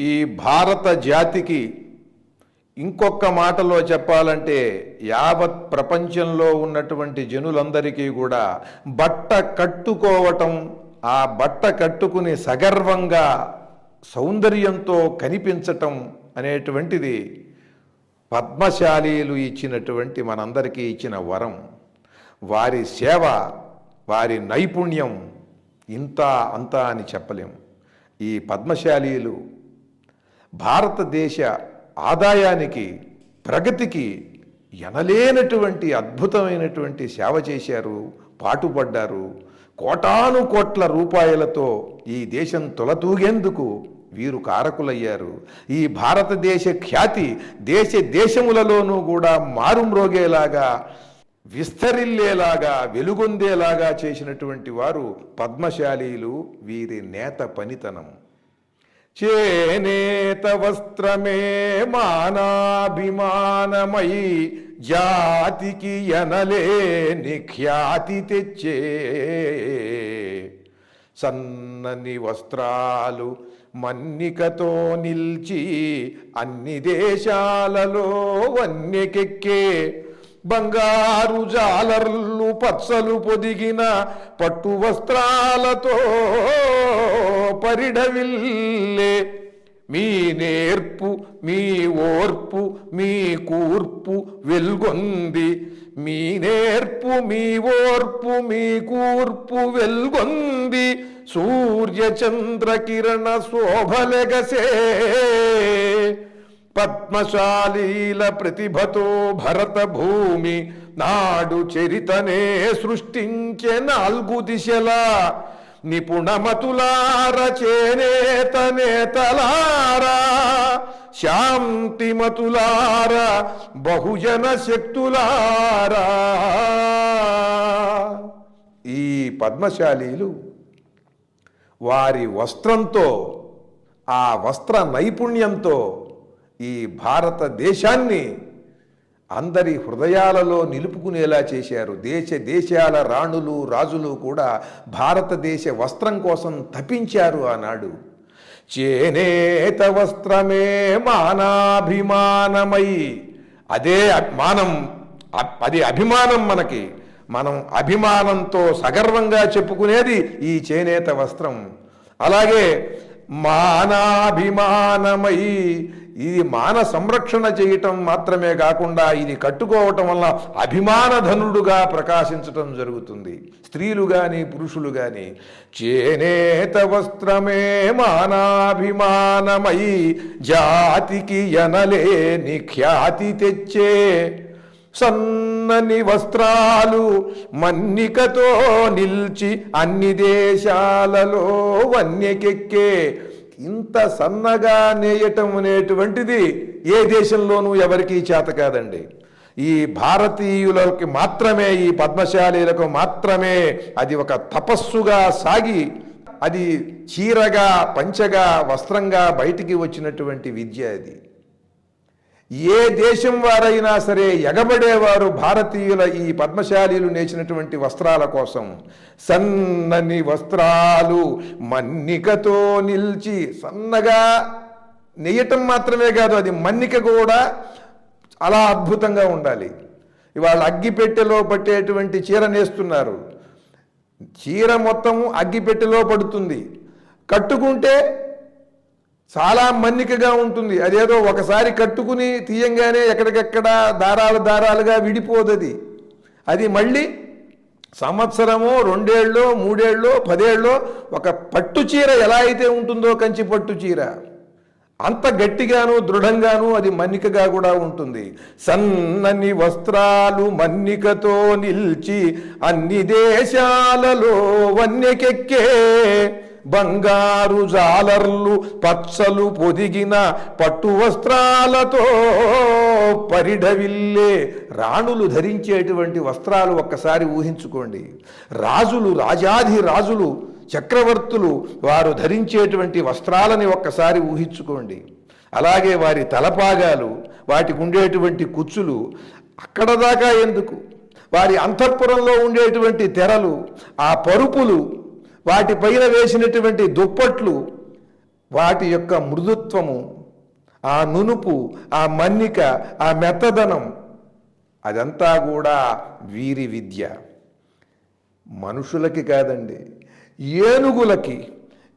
ఈ భారత జాతికి ఇంకొక మాటలో చెప్పాలంటే యావత్ ప్రపంచంలో ఉన్నటువంటి జనులందరికీ కూడా బట్ట కట్టుకోవటం ఆ బట్ట కట్టుకుని సగర్వంగా సౌందర్యంతో కనిపించటం అనేటువంటిది పద్మశాలీలు ఇచ్చినటువంటి మనందరికీ ఇచ్చిన వరం. వారి సేవ వారి నైపుణ్యం ఇంత అంతా అని చెప్పలేం. ఈ పద్మశాలీలు భారతదేశ ఆదాయానికి ప్రగతికి ఎనలేనటువంటి అద్భుతమైనటువంటి సేవ చేశారు పాటుపడ్డారు. కోటాను కోట్ల రూపాయలతో ఈ దేశం తొలతూగేందుకు వీరు కారకులయ్యారు. ఈ భారతదేశ ఖ్యాతి దేశ దేశములలోనూ కూడా మారుమ్రోగేలాగా విస్తరిల్లేలాగా వెలుగొందేలాగా చేసినటువంటి వారు పద్మశాలీలు వీరి నేత పనితనం. చేనేత వస్త్రమే మానాభిమానమై జాతికి ఎనలేని ఖ్యాతి తెచ్చే. సన్నని వస్త్రాలు మన్నికతో నిల్చి అన్ని దేశాలలో వన్యకెక్కే. బంగారు జాలర్లు పచ్చలు పొదిగిన పట్టు వస్త్రాలతో పరిడవిల్ పరిడవిల్లే మీ నేర్పు మీ ఓర్పు మీ కూర్పు వెల్గొంది మీ నేర్పు మీ ఓర్పు మీ కూర్పు వెల్గొంది సూర్య చంద్ర కిరణ శోభలెగసే పద్మశాలీల ప్రతిభతో భరత భూమి నాడు చరితనే సృష్టించే నాలుగు దిశలా నిపుణమతులార చేనేత నేతలారా శాంతిమతులార బహుజన శక్తులారా. ఈ పద్మశాలీలు వారి వస్త్రంతో ఆ వస్త్ర నైపుణ్యంతో ఈ భారతదేశాన్ని అందరి హృదయాలలో నిలుపుకునేలా చేశారు. దేశ దేశాల రాణులు రాజులు కూడా భారతదేశ వస్త్రం కోసం తపించారు ఆనాడు. చేనేత వస్త్రమే మానాభిమానమై. అదే మానం అ- అది అభిమానం మనకి. మనం అభిమానంతో సగర్వంగా చెప్పుకునేది ఈ చేనేత వస్త్రం. అలాగే మానాభిమానమై ఇది మాన సంరక్షణ చేయటం మాత్రమే కాకుండా ఇది కట్టుకోవటం వల్ల అభిమానధనుడుగా ప్రకాశించటం జరుగుతుంది. స్త్రీలు కానీ పురుషులు కానీ చేనేత వస్త్రమే మానాభిమానమై జాతికి ఎనలేని ఖ్యాతి తెచ్చే సన్నని వస్త్రాలు మన్నికతో నిల్చి అన్ని దేశాలలో వన్యకెక్కే ఇంత సన్నగా నేయటం అనేటువంటిది ఏ దేశంలోనూ ఎవరికీ చేత కాదండి. ఈ భారతీయులకి మాత్రమే ఈ పద్మశాలీలకు మాత్రమే అది ఒక తపస్సుగా సాగి అది చీరగా పంచగా వస్త్రంగా బయటికి వచ్చినటువంటి విద్య అది. ఏ దేశం వారైనా సరే ఎగబడేవారు భారతీయుల ఈ పద్మశాలీలు నేచినటువంటి వస్త్రాల కోసం. సన్నని వస్త్రాలు మన్నికతో నిలిచి సన్నగా నెయ్యటం మాత్రమే కాదు అది మన్నిక కూడా అలా అద్భుతంగా ఉండాలి. ఇవాళ అగ్గిపెట్టెలో పట్టేటువంటి చీర నేస్తున్నారు. చీర మొత్తము అగ్గిపెట్టెలో పడుతుంది. కట్టుకుంటే చాలా మన్నికగా ఉంటుంది. అదేదో ఒకసారి కట్టుకుని తీయంగానే ఎక్కడికెక్కడ దారాలు దారాలుగా విడిపోదది. అది మళ్ళీ సంవత్సరమో రెండేళ్ళలో మూడేళ్ళలో పదేళ్ళలో ఒక పట్టు చీర ఎలా అయితే ఉంటుందో కంచి పట్టు చీర. అంత గట్టిగాను దృఢంగాను అది మన్నికగా కూడా ఉంటుంది. సన్నని వస్త్రాలు మన్నికతో నిల్చి అన్ని దేశాలలో వన్యకెక్కే బంగారు జాలర్లు పచ్చలు పొదిగిన పట్టు వస్త్రాలతో పరిఢవిల్లే రాణులు ధరించేటువంటి వస్త్రాలు ఒక్కసారి ఊహించుకోండి. రాజులు రాజాధి రాజులు చక్రవర్తులు వారు ధరించేటువంటి వస్త్రాలని ఒక్కసారి ఊహించుకోండి. అలాగే వారి తలపాగాలు వాటికి ఉండేటువంటి కుచ్చులు అక్కడ దాకా ఎందుకు? వారి అంతఃపురంలో ఉండేటువంటి తెరలు ఆ పరుపులు వాటిపైన వేసినటువంటి దుప్పట్లు వాటి యొక్క మృదుత్వము ఆ నునుపు ఆ మన్నిక ఆ మెత్తదనం అదంతా కూడా వీరి విద్య. మనుషులకి కాదండి ఏనుగులకి.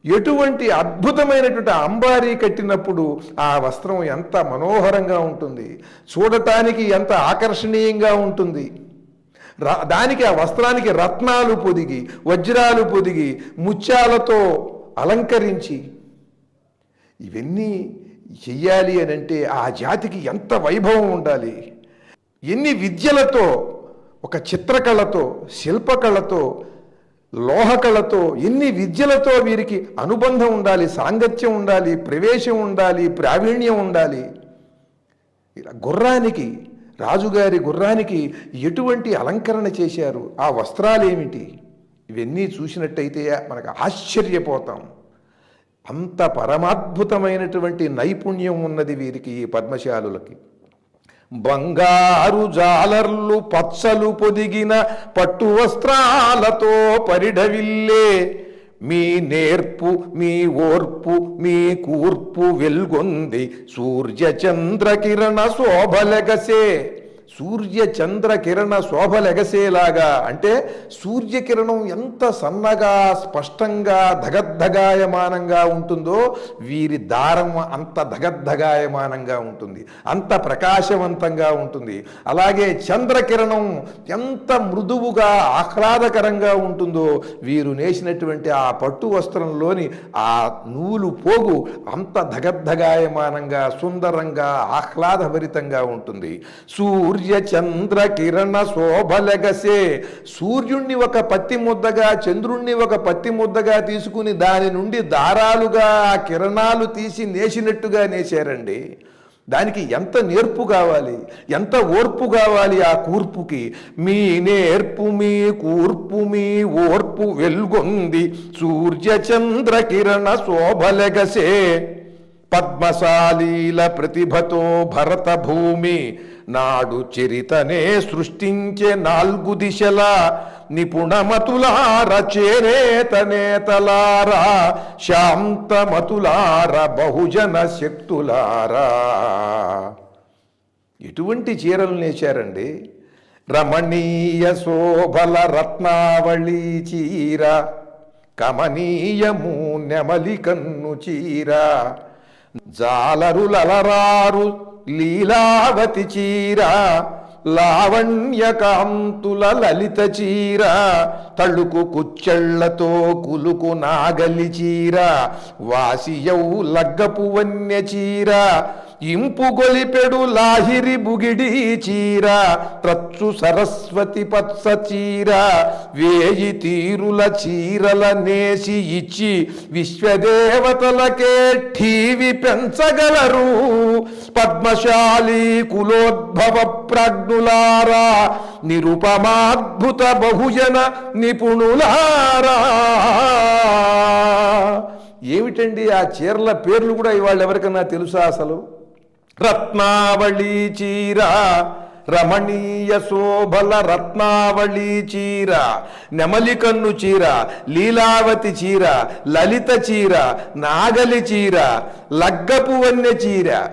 ఎటువంటి అద్భుతమైనటువంటి అంబారీ కట్టినప్పుడు ఆ వస్త్రం ఎంత మనోహరంగా ఉంటుంది చూడటానికి ఎంత ఆకర్షణీయంగా ఉంటుంది. దానికి ఆ వస్త్రానికి రత్నాలు పొదిగి వజ్రాలు పొదిగి ముత్యాలతో అలంకరించి ఇవన్నీ చెయ్యాలి అని అంటే ఆ జాతికి ఎంత వైభవం ఉండాలి? ఎన్ని విద్యలతో ఒక చిత్రకళతో శిల్పకళతో లోహకళతో ఎన్ని విద్యలతో వీరికి అనుబంధం ఉండాలి సాంగత్యం ఉండాలి ప్రవేశం ఉండాలి ప్రావీణ్యం ఉండాలి? ఇలా గుర్రానికి రాజుగారి గుర్రానికి ఎటువంటి అలంకరణ చేశారు? ఆ వస్త్రాలు ఏమిటి ఇవన్నీ చూసినట్టయితే మనకు ఆశ్చర్యపోతాం. అంత పరమాద్భుతమైనటువంటి నైపుణ్యం ఉన్నది వీరికి ఈ పద్మశాలులకి. బంగారు జాలర్లు పచ్చలు పొదిగిన పట్టు వస్త్రాలతో పరిఢవిల్లే మీ నేర్పు మీ ఓర్పు మీ కూర్పు వెల్గొంది. సూర్య చంద్ర కిరణ శోభలెగసే సూర్య చంద్ర కిరణ శోభలెగసేలాగా అంటే సూర్యకిరణం ఎంత సన్నగా స్పష్టంగా ధగద్ధగాయమానంగా ఉంటుందో వీరి దారం అంత ధగద్ధగాయమానంగా ఉంటుంది అంత ప్రకాశవంతంగా ఉంటుంది. అలాగే చంద్రకిరణం ఎంత మృదువుగా ఆహ్లాదకరంగా ఉంటుందో వీరు నేసినటువంటి ఆ పట్టు వస్త్రంలోని ఆ నూలు పోగు అంత ధగద్ధగాయమానంగా సుందరంగా ఆహ్లాదభరితంగా ఉంటుంది. సూర్య సూర్య చంద్ర కిరణ శోభలగసే సూర్యుణ్ణి ఒక పత్తి ముద్దగా చంద్రుణ్ణి ఒక పత్తి ముద్దగా తీసుకుని దాని నుండి దారాలుగా ఆ కిరణాలు తీసి నేసినట్టుగా నేశారండి. దానికి ఎంత నేర్పు కావాలి? ఎంత ఓర్పు కావాలి ఆ కూర్పుకి? మీ నేర్పు మీ కూర్పు మీ ఓర్పు వెల్గొంది. సూర్య చంద్ర కిరణ శోభలెగసే పద్మశాలీల ప్రతిభతో భరత భూమి నాడు చరితనే సృష్టించే నాలుగు దిశల నిపుణమతులార చేరేతనేతలారా శాంతమతులార బహుజన శక్తులారా. ఎటువంటి చీరలు నేచారండి రమణీయ శోభల రత్నావళి చీర కమనీయము నెమలి కన్ను చీర జాలరులలరారు లీలావతి చీర లావణ్యకాంతుల లలిత చీర తళుకు కుచ్చెళ్ళతో కులుకు నాగలి చీర వాసియౌ లగ్గపు వన్య చీర ఇంపు గొలిపెడు లాహిరి బుగిడి చీర త్రచ్చు సరస్వతి పత్స చీర వేయి తీరుల చీరల నేసి ఇచ్చి విశ్వదేవతలకే ఠీవి పెంచగలరు. పద్మశాలి కులోద్భవ ప్రాజ్ఞులారా నిరుపమాద్భుత బహుజన నిపుణులారా. ఏమిటండి ఆ చీరల పేర్లు కూడా ఇవాళ ఎవరికన్నా తెలుసా అసలు? రత్నావళి చీర రమణీయ శోభల రత్నావళి చీర నెమలి కన్ను చీర లీలావతి చీర లలిత చీర నాగలి చీర లగ్గపు వన్నె చీర.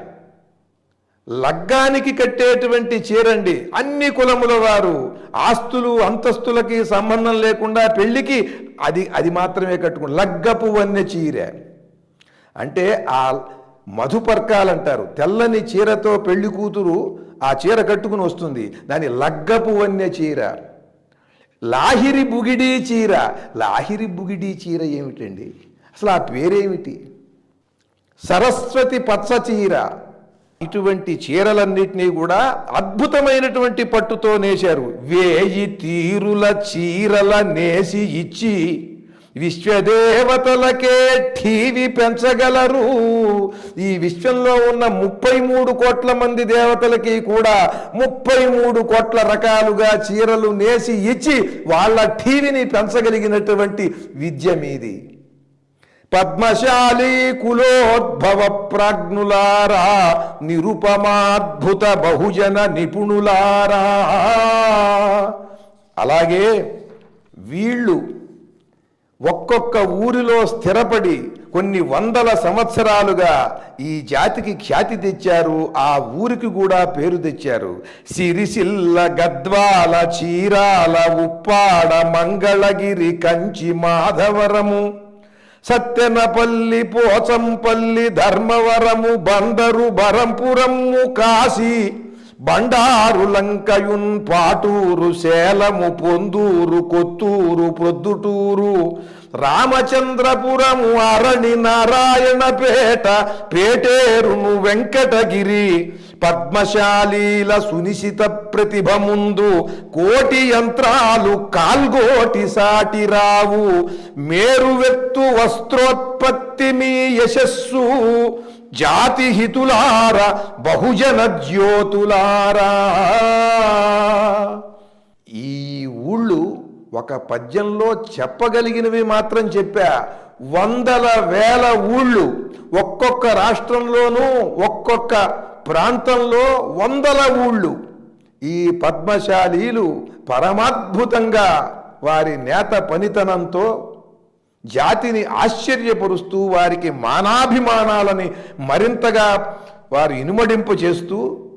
లగ్గానికి కట్టేటువంటి చీరండి. అన్ని కులముల వారు ఆస్తులు అంతస్తులకి సంబంధం లేకుండా పెళ్ళికి అది అది మాత్రమే కట్టుకుని లగ్గపు వన్నె చీర. అంటే ఆ మధుపర్కాలు అంటారు తెల్లని చీరతో పెళ్ళి కూతురు ఆ చీర కట్టుకుని వస్తుంది. దాని లగ్గపు వన్య చీర. లాహిరి బుగిడి చీర. లాహిరి బుగిడి చీర ఏమిటండి? అసలు ఆ పేరేమిటి? సరస్వతి పచ్చ చీర. ఇటువంటి చీరలన్నింటినీ కూడా అద్భుతమైనటువంటి పట్టుతో నేశారు. వేయి తీరుల చీరల నేసి ఇచ్చి విశ్వదేవతలకే ఠీవి పెంచగలరు. ఈ విశ్వంలో ఉన్న ముప్పై మూడు కోట్ల మంది దేవతలకి కూడా ముప్పై మూడు కోట్ల రకాలుగా చీరలు నేసి ఇచ్చి వాళ్ళ ఠీవిని పెంచగలిగినటువంటి విద్య మీది. పద్మశాలి కులోద్భవ ప్రాజ్ఞులారా నిరుపమాద్భుత బహుజన నిపుణులారా. అలాగే వీళ్ళు ఒక్కొక్క ఊరిలో స్థిరపడి కొన్ని వందల సంవత్సరాలుగా ఈ జాతికి ఖ్యాతి తెచ్చారు ఆ ఊరికి కూడా పేరు తెచ్చారు. సిరిసిల్ల గద్వాల చీరాల ఉప్పాడ మంగళగిరి కంచి మాధవరము సత్యనపల్లి పోచంపల్లి ధర్మవరము బందరు బరంపురము కాశీ బండారు లంకయున్ పాటూరు సేలము పొందూరు కొత్తూరు ప్రొద్దుటూరు. రామచంద్రపురము అరణి నారాయణపేట పేటేరును వెంకటగిరి. పద్మశాలీల సునిశిత ప్రతిభ ముందు కోటి యంత్రాలు కాల్గోటి సాటి రావు. మేరువెత్తు వస్త్రోత్పత్తి మీ యశస్సు. జాతి హితులార బహుజన జ్యోతులారా ఈ ఊళ్ళు ఒక పద్యంలో చెప్పగలిగినవి మాత్రం చెప్పా. వందల వేల ఊళ్ళు. ఒక్కొక్క రాష్ట్రంలోనూ ఒక్కొక్క ప్రాంతంలో వందల ఊళ్ళు. ఈ పద్మశాలీలు పరమాద్భుతంగా వారి నేత పనితనంతో జాతిని ఆశ్చర్యపరుస్తూ వారికి మానాభిమానాలని మరింతగా వారు ఇనుమడింపు చేస్తూ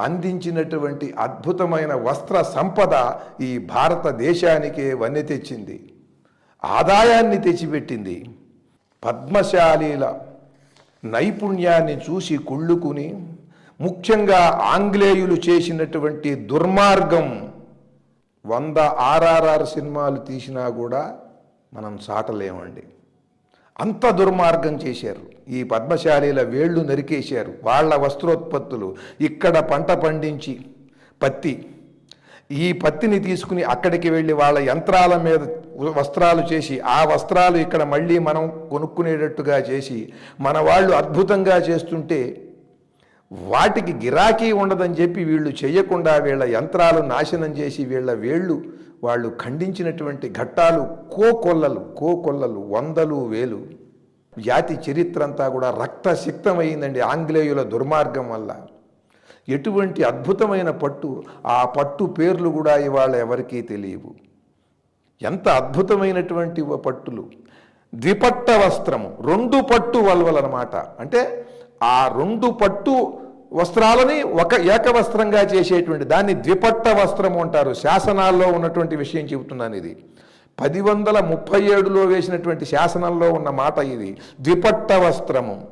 అందించినటువంటి అద్భుతమైన వస్త్ర సంపద ఈ భారతదేశానికే వన్నె తెచ్చింది. ఆదాయాన్ని తెచ్చిపెట్టింది. పద్మశాలీల నైపుణ్యాన్ని చూసి కుళ్ళుకుని ముఖ్యంగా ఆంగ్లేయులు చేసినటువంటి దుర్మార్గం వంద ఆర్ఆర్ఆర్ సినిమాలు తీసినా కూడా మనం చాటలేమండి అంత దుర్మార్గం చేశారు. ఈ పద్మశాలీల వేళ్ళు నరికేశారు. వాళ్ళ వస్త్రోత్పత్తులు ఇక్కడ పంట పండించి పత్తి. ఈ పత్తిని తీసుకుని అక్కడికి వెళ్ళి వాళ్ళ యంత్రాల మీద వస్త్రాలు చేసి ఆ వస్త్రాలు ఇక్కడ మళ్ళీ మనం కొనుక్కునేటట్టుగా చేసి మన వాళ్ళు అద్భుతంగా చేస్తుంటే వాటికి గిరాకీ ఉండదని చెప్పి వీళ్ళు చేయకుండా వీళ్ళ యంత్రాలు నాశనం చేసి వీళ్ళ వేళ్ళు వాళ్ళు ఖండించినటువంటి ఘట్టాలు కోకొల్లలు కోకొల్లలు వందలు వేలు. జాతి చరిత్ర అంతా కూడా రక్తసిక్తమైందండి ఆంగ్లేయుల దుర్మార్గం వల్ల. ఎటువంటి అద్భుతమైన పట్టు ఆ పట్టు పేర్లు కూడా ఇవాళ ఎవరికీ తెలియవు. ఎంత అద్భుతమైనటువంటి పట్టులు. ద్విపట్ట వస్త్రము రెండు పట్టు వల్వలనమాట. అంటే ఆ రెండు పట్టు వస్త్రాలని ఒక ఏకవస్త్రంగా చేసేటువంటి దాన్ని ద్విపట్ట వస్త్రము అంటారు. శాసనాల్లో ఉన్నటువంటి విషయం చెబుతున్నాను ఇది. పది వందల ముప్పై ఏడులో వేసినటువంటి శాసనంలో ఉన్న మాట ఇది. ద్విపట్ట వస్త్రము.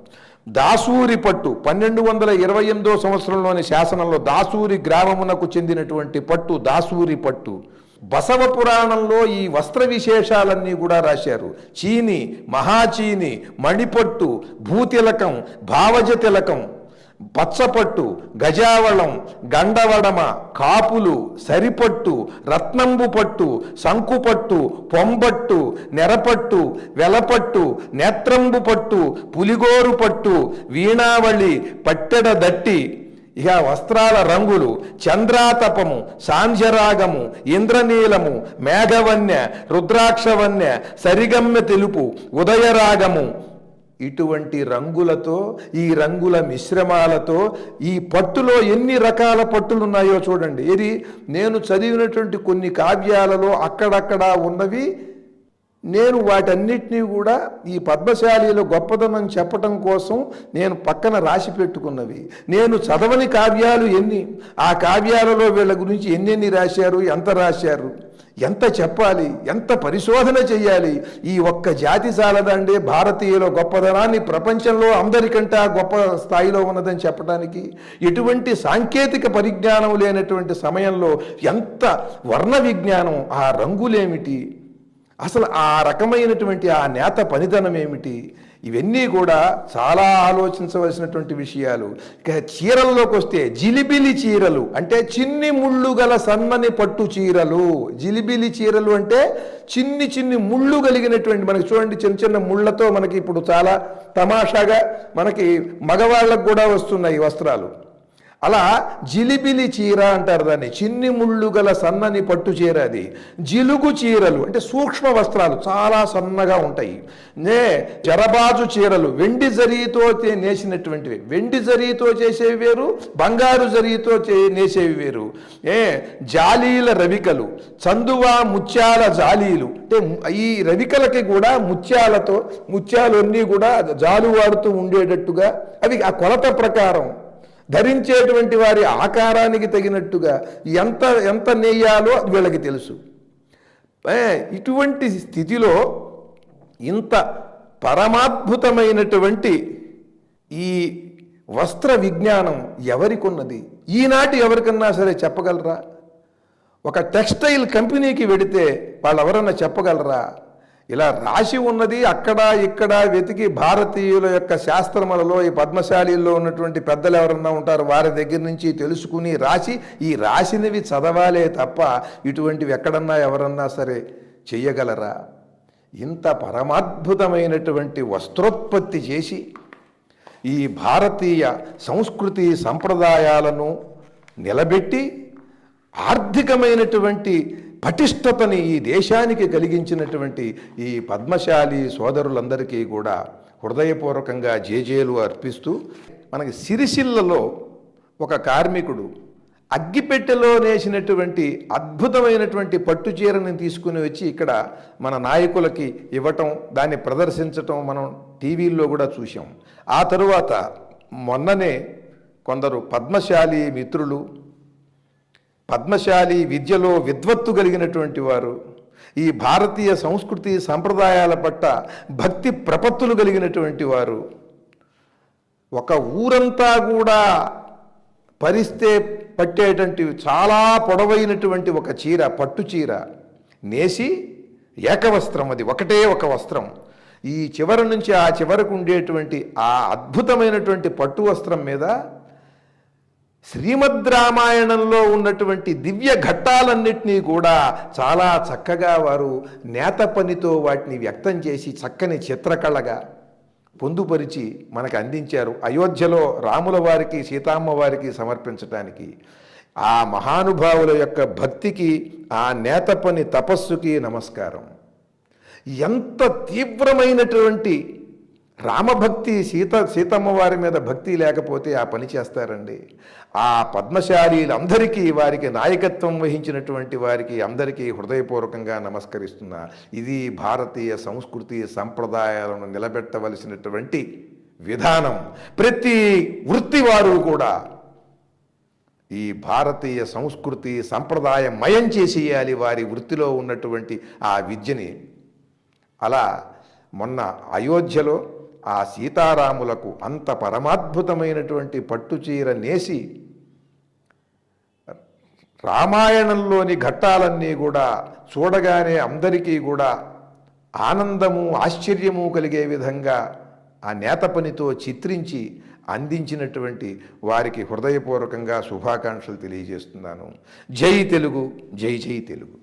దాసూరి పట్టు. పన్నెండు వందల ఇరవై ఎనిమిదో సంవత్సరంలోని శాసనంలో దాసూరి గ్రామమునకు చెందినటువంటి పట్టు దాసూరి పట్టు. బసవ పురాణంలో ఈ వస్త్ర విశేషాలన్నీ కూడా రాశారు. చీని మహాచీని మణిపట్టు భూతిలకం భావజ తిలకం పచ్చపట్టు గజావళం గండవడమ కాపులు సరిపట్టు రత్నంబు పట్టు శంకుపట్టు పొంబట్టు నెరపట్టు వెలపట్టు నేత్రంబు పట్టు పులిగోరు పట్టు వీణావళి పట్టెడ దట్టి ఇక వస్త్రాల రంగులు చంద్రాతపము సాంజరాగము ఇంద్రనీలము మేఘవన్య రుద్రాక్షవన్య సరిగమ్య తెలుపు ఉదయరాగము ఇటువంటి రంగులతో ఈ రంగుల మిశ్రమాలతో ఈ పట్టులో ఎన్ని రకాల పట్టులు ఉన్నాయో చూడండి. ఇది నేను చదివినటువంటి కొన్ని కావ్యాలలో అక్కడక్కడ ఉన్నవి. నేను వాటన్నిటినీ కూడా ఈ పద్మశాలిలో గొప్పదనం చెప్పటం కోసం నేను పక్కన రాసి పెట్టుకున్నవి. నేను చదవని కావ్యాలు ఎన్ని? ఆ కావ్యాలలో వీళ్ళ గురించి ఎన్నెన్ని రాశారు? ఎంత రాశారు? ఎంత చెప్పాలి ఎంత పరిశోధన చేయాలి ఈ ఒక్క జాతి చాలదండి. భారతీయుల గొప్పదనాన్ని ప్రపంచంలో అందరికంటే గొప్ప స్థాయిలో ఉన్నదని చెప్పడానికి ఎటువంటి సాంకేతిక పరిజ్ఞానం లేనటువంటి సమయంలో ఎంత వర్ణ విజ్ఞానం ఆ రంగులేమిటి? అసలు ఆ రకమైనటువంటి ఆ నేత పనితనం ఏమిటి? ఇవన్నీ కూడా చాలా ఆలోచించవలసినటువంటి విషయాలు. ఇక చీరల్లోకి వస్తే జిలిబిలి చీరలు అంటే చిన్ని ముళ్ళు గల సన్నని పట్టు చీరలు. జిలిబిలి చీరలు అంటే చిన్ని చిన్ని ముళ్ళు కలిగినటువంటి మనకి చూడండి చిన్న చిన్న ముళ్ళతో మనకి ఇప్పుడు చాలా తమాషాగా మనకి మగవాళ్ళకు కూడా వస్తున్నాయి వస్త్రాలు. అలా జిలిబిలి చీర అంటారు దాన్ని. చిన్ని ముళ్ళు గల సన్నని పట్టు చీర అది. జిలుగు చీరలు అంటే సూక్ష్మ వస్త్రాలు చాలా సన్నగా ఉంటాయి. నే జరబాజు చీరలు వెండి జరీతో చే- నేసినటువంటివి. వెండి జరీతో చేసేవి వేరు బంగారు జరీతో చే నేసేవి వేరు. ఏ జాలీల రవికలు చందువా ముత్యాల జాలీలు అంటే ఈ రవికలకి కూడా ముత్యాలతో ముత్యాలన్నీ కూడా జాలు వాడుతూ ఉండేటట్టుగా అవి ఆ కొలత ప్రకారం ధరించేటువంటి వారి ఆకారానికి తగినట్టుగా ఎంత ఎంత నేయాలో అది వీళ్ళకి తెలుసు. ఇటువంటి స్థితిలో ఇంత పరమాద్భుతమైనటువంటి ఈ వస్త్ర విజ్ఞానం ఎవరికున్నది? ఈనాటి ఎవరికన్నా సరే చెప్పగలరా? ఒక టెక్స్టైల్ కంపెనీకి వెడితే వాళ్ళు ఎవరన్నా చెప్పగలరా? ఇలా రాసి ఉన్నది అక్కడ ఇక్కడ వెతికి భారతీయుల యొక్క శాస్త్రములలో ఈ పద్మశాలీల్లో ఉన్నటువంటి పెద్దలు ఎవరన్నా ఉంటారు వారి దగ్గర నుంచి తెలుసుకుని రాసి ఈ రాసినవి చదవాలే తప్ప ఇటువంటివి ఎక్కడన్నా ఎవరన్నా సరే చెయ్యగలరా? ఇంత పరమాద్భుతమైనటువంటి వస్త్రోత్పత్తి చేసి ఈ భారతీయ సంస్కృతి సంప్రదాయాలను నిలబెట్టి ఆర్థికమైనటువంటి పటిష్టతని ఈ దేశానికి కలిగించినటువంటి ఈ పద్మశాలి సోదరులందరికీ కూడా హృదయపూర్వకంగా జేజేలు అర్పిస్తూ మనకి సిరిసిల్లలో ఒక కార్మికుడు అగ్గిపెట్టెలో నేసినటువంటి అద్భుతమైనటువంటి పట్టు చీరని తీసుకుని వచ్చి ఇక్కడ మన నాయకులకి ఇవ్వటం దాన్ని ప్రదర్శించటం మనం టీవీల్లో కూడా చూసాం ఆ తరువాత మొన్ననే కొందరు పద్మశాలి మిత్రులు పద్మశాలి విద్యలో విద్వత్తు కలిగినటువంటి వారు ఈ భారతీయ సంస్కృతి సంప్రదాయాల పట్ల భక్తి ప్రపత్తులు కలిగినటువంటి వారు ఒక ఊరంతా కూడా పరిస్తే పట్టేటువంటి చాలా పొడవైనటువంటి ఒక చీర పట్టు చీర నేసి ఏకవస్త్రం అది ఒకటే ఒక వస్త్రం. ఈ చివరి నుంచి ఆ చివరకు ఉండేటువంటి ఆ అద్భుతమైనటువంటి పట్టు వస్త్రం మీద శ్రీమద్ రామాయణంలో ఉన్నటువంటి దివ్య ఘట్టాలన్నింటినీ కూడా చాలా చక్కగా వారు నేత పనితో వాటిని వ్యక్తం చేసి చక్కని చిత్రకళగా పొందుపరిచి మనకు అందించారు. అయోధ్యలో రాముల వారికి సీతమ్మ వారికి సమర్పించటానికి. ఆ మహానుభావుల యొక్క భక్తికి ఆ నేత పని తపస్సుకి నమస్కారం. ఎంత తీవ్రమైనటువంటి రామభక్తి సీత సీతమ్మ వారి మీద భక్తి లేకపోతే ఆ పని చేస్తారండి. ఆ పద్మశాలీలందరికీ వారికి నాయకత్వం వహించినటువంటి వారికి అందరికీ హృదయపూర్వకంగా నమస్కరిస్తున్నా. ఇది భారతీయ సంస్కృతి సంప్రదాయాలను నిలబెట్టవలసినటువంటి విధానం. ప్రతి వృత్తి వారు కూడా ఈ భారతీయ సంస్కృతి సంప్రదాయం మయం చేసేయాలి వారి వృత్తిలో ఉన్నటువంటి ఆ విద్యని. అలా మొన్న అయోధ్యలో ఆ సీతారాములకు అంత పరమాద్భుతమైనటువంటి పట్టుచీర నేసి రామాయణంలోని ఘట్టాలన్నీ కూడా చూడగానే అందరికీ కూడా ఆనందము ఆశ్చర్యము కలిగే విధంగా ఆ నేత పనితో చిత్రించి అందించినటువంటి వారికి హృదయపూర్వకంగా శుభాకాంక్షలు తెలియజేస్తున్నాను. జై తెలుగు జై జై తెలుగు.